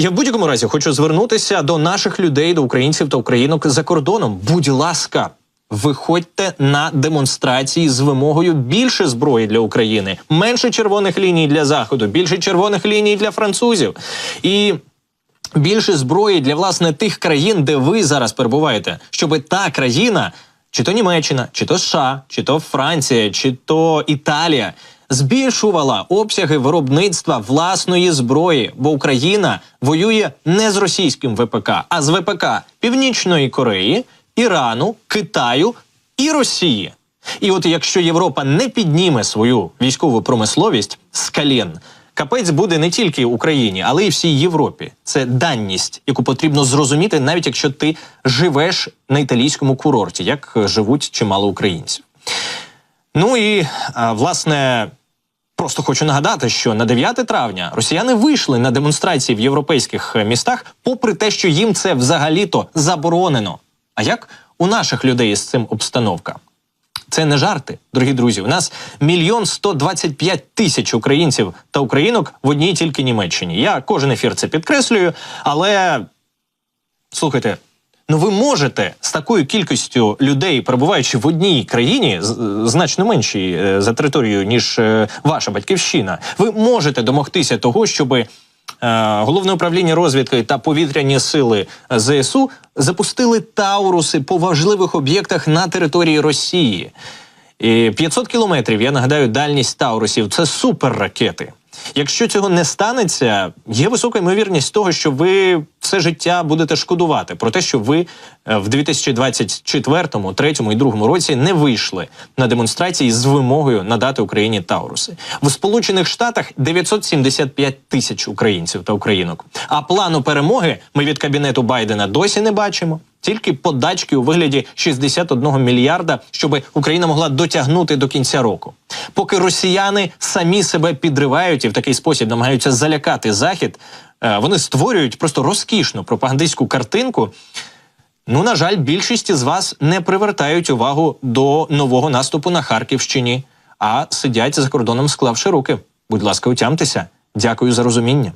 Я в будь-якому разі хочу звернутися до наших людей, до українців та українок за кордоном. Будь ласка, виходьте на демонстрації з вимогою більше зброї для України, менше червоних ліній для заходу, більше червоних ліній для французів і. Більше зброї для власне тих країн, де ви зараз перебуваєте, щоб та країна, чи то Німеччина, чи то США, чи то Франція, чи то Італія, збільшувала обсяги виробництва власної зброї, бо Україна воює не з російським ВПК, а з ВПК Північної Кореї, Ірану, Китаю і Росії. І от якщо Європа не підніме свою військову промисловість з колін, капець буде не тільки Україні, але й всій Європі. Це данність, яку потрібно зрозуміти, навіть якщо ти живеш на італійському курорті, як живуть чимало українців. Ну і власне. Просто хочу нагадати, що на 9 травня росіяни вийшли на демонстрації в європейських е, містах, попри те, що їм це взагалі-то заборонено. А як у наших людей з цим обстановка? Це не жарти, дорогі друзі. У нас мільйон сто двадцять п'ять тисяч українців та українок в одній тільки Німеччині. Я кожен ефір це підкреслюю, але слухайте. Ну, ви можете з такою кількістю людей, перебуваючи в одній країні, значно меншій е, за територією, ніж е, ваша батьківщина, ви можете домогтися того, щоб е, головне управління розвідки та повітряні сили ЗСУ запустили тауруси по важливих об'єктах на території Росії. І 500 кілометрів, я нагадаю, дальність таурусів це суперракети. Якщо цього не станеться, є висока ймовірність того, що ви все життя будете шкодувати про те, що ви е, в 2024, 3 і 2 році не вийшли на демонстрації з вимогою надати Україні Тауруси. В Сполучених Штатах 975 тисяч українців та українок. А плану перемоги ми від кабінету Байдена досі не бачимо. Тільки подачки у вигляді 61 мільярда, щоб Україна могла дотягнути до кінця року. Поки росіяни самі себе підривають і в такий спосіб намагаються залякати захід, е, вони створюють просто розкішну пропагандистську картинку. Ну, на жаль, більшість із вас не привертають увагу до нового наступу на Харківщині, а сидять за кордоном, склавши руки. Будь ласка, утямтеся. Дякую за розуміння.